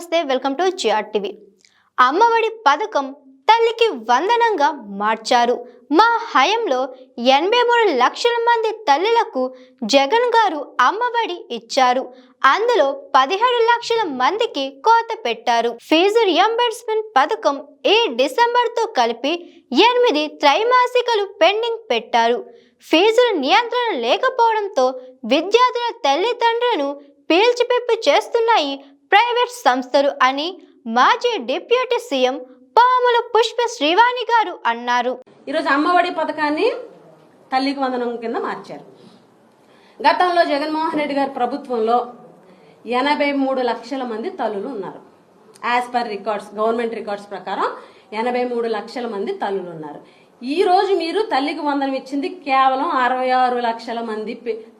నమస్తే welcome to GR TV. Amma Vodi పథకం తల్లికి వందనంగా మార్చారు. మా హయంలో ఎనభై మూడు లక్షల మంది తల్లులకు జగన్ గారు అమ్మఒడి ఇచ్చారు. అందులో పదిహేడు లక్షల మందికి కోత పెట్టారు. ఫీజు రియంబర్స్మెంట్ పథకం ఈ డిసెంబర్తో కలిపి ఎనిమిది త్రైమాసికలు పెండింగ్ పెట్టారు. ఫీజుల నియంత్రణ లేకపోవడంతో విద్యార్థుల తల్లిదండ్రులను పీల్చిపిప్పి చేస్తున్నాయి ప్రైవేట్ సంస్థలు అని మాజీ డిప్యూటీ సీఎం పాముల పుష్ప శ్రీవాణి గారు అన్నారు. ఈరోజు అమ్మఒడి పథకాన్ని తల్లికి వందనం కింద మార్చారు. గతంలో జగన్మోహన్ రెడ్డి గారి ప్రభుత్వంలో ఎనభై మూడు లక్షల మంది తల్లులు ఉన్నారు. As per records government records ప్రకారం ఎనభై మూడు లక్షల మంది తల్లులు ఉన్నారు. ఈ రోజు మీరు తల్లికి వందనం ఇచ్చింది కేవలం అరవై ఆరు లక్షల మంది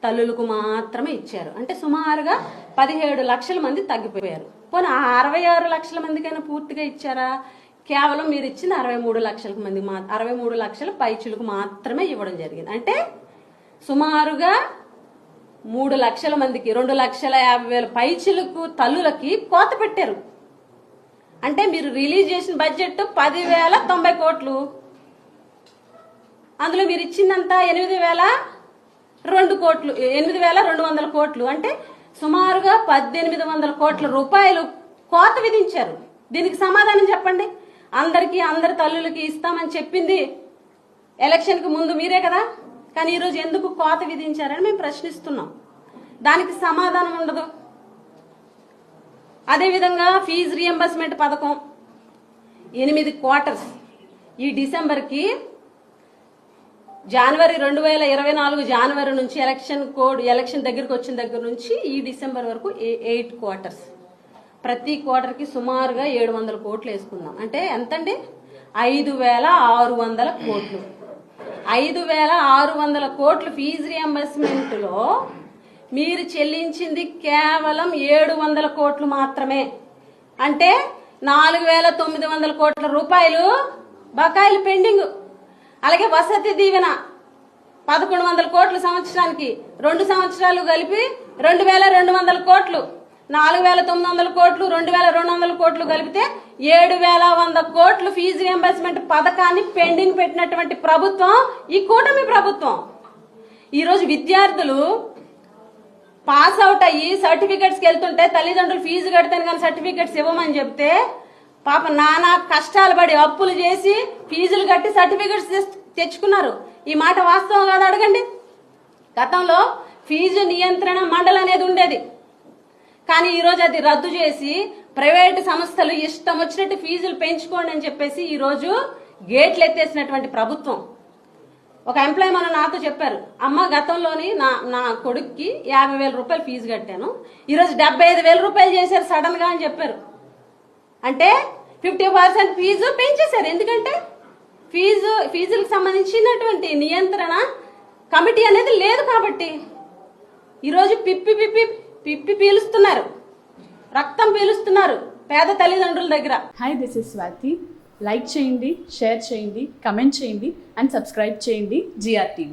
తల్లులకు మాత్రమే ఇచ్చారు. అంటే సుమారుగా పదిహేడు లక్షల మంది తగ్గిపోయారు. పోనీ ఆ అరవై ఆరు లక్షల మందికైనా పూర్తిగా ఇచ్చారా? కేవలం మీరు ఇచ్చిన అరవై మూడు లక్షల మంది మా అరవై మూడు లక్షల పైచులకు మాత్రమే ఇవ్వడం జరిగింది. అంటే సుమారుగా మూడు లక్షల మందికి రెండు లక్షల యాభై వేల పైచులకు తల్లులకి కోత పెట్టారు. అంటే మీరు రిలీజ్ చేసిన బడ్జెట్ పదివేల తొంభై కోట్లు. అందులో మీరు ఇచ్చిందంతా ఎనిమిది వేల రెండు కోట్లు ఎనిమిది వేల రెండు వందల కోట్లు. అంటే సుమారుగా పద్దెనిమిది వందల కోట్ల రూపాయలు కోత విధించారు. దీనికి సమాధానం చెప్పండి. అందరికీ అందరి తల్లులకి ఇస్తామని చెప్పింది ఎలక్షన్కి ముందు మీరే కదా? కానీ ఈరోజు ఎందుకు కోత విధించారని మేము ప్రశ్నిస్తున్నాం. దానికి సమాధానం ఉండదు. అదేవిధంగా ఫీజు రియంబర్స్మెంట్ పథకం ఎనిమిది క్వార్టర్స్ ఈ డిసెంబర్కి జనవరి రెండు వేల ఇరవై నాలుగు జనవరి నుంచి ఎలక్షన్ కోడ్ ఎలక్షన్ దగ్గరికి వచ్చిన దగ్గర నుంచి ఈ డిసెంబర్ వరకు ఏ- ఎయిట్ క్వార్టర్స్. ప్రతి క్వార్టర్కి సుమారుగా ఏడు వందల కోట్లు వేసుకుందాం అంటే ఎంతండి? ఐదు వేల ఆరు వందల కోట్లు. ఐదు వేల ఆరు వందల కోట్లు ఫీజు రియంబర్స్మెంట్లో మీరు చెల్లించింది కేవలం ఏడు వందల కోట్లు మాత్రమే. అంటే నాలుగు వేల తొమ్మిది వందల కోట్ల రూపాయలు బకాయిలు పెండింగ్. అలాగే వసతి దీవెన. పదకొండు వందల కోట్ల సంవత్సరానికి రెండు సంవత్సరాలు కలిపి రెండు వేల రెండు వందల కోట్లు. నాలుగు వేల తొమ్మిది వందల కోట్లు రెండు వేల రెండు వందల కోట్లు కలిపితే ఏడు వేల వంద కోట్లు ఫీజు రియంబర్స్మెంట్ పథకాన్ని పెండింగ్ పెట్టినటువంటి ప్రభుత్వం ఈ కూటమి ప్రభుత్వం. ఈరోజు విద్యార్థులు పాస్ అవుట్ అయ్యి సర్టిఫికెట్స్కి వెళ్తుంటే తల్లిదండ్రులు ఫీజు కడితేనే కానీ సర్టిఫికెట్స్ ఇవ్వమని చెప్తే పాప నానా కష్టాలు పడి అప్పులు చేసి ఫీజులు కట్టి సర్టిఫికెట్స్ తెచ్చుకున్నారు. ఈ మాట వాస్తవం కాదు అడగండి? గతంలో ఫీజు నియంత్రణ మండలి అనేది ఉండేది. కానీ ఈరోజు అది రద్దు చేసి ప్రైవేటు సంస్థలు ఇష్టం వచ్చినట్టు ఫీజులు పెంచుకోండి అని చెప్పేసి ఈరోజు గేట్లు ఎత్తేసినటువంటి ప్రభుత్వం. ఒక ఎంప్లాయ్ మన నాతో చెప్పారు అమ్మ గతంలోని నా నా కొడుక్కి యాభై వేల రూపాయలు ఫీజు కట్టాను. ఈరోజు డెబ్బై ఐదు వేల రూపాయలు చేశారు సడన్గా అని చెప్పారు. అంటే ఫిఫ్టీ పర్సెంట్ ఫీజు పెంచేశారు. ఎందుకంటే ఫీజు ఫీజులకు సంబంధించినటువంటి నియంత్రణ కమిటీ అనేది లేదు కాబట్టి. ఈరోజు పిప్పి పిప్పి పిప్పి పీలుస్తున్నారు. రక్తం పీలుస్తున్నారు పేద తల్లిదండ్రుల దగ్గర. Hi this is Swathi like చేయండి షేర్ చేయండి కమెంట్ చేయండి అండ్ సబ్స్క్రైబ్ చేయండి జిఆర్ టీవీ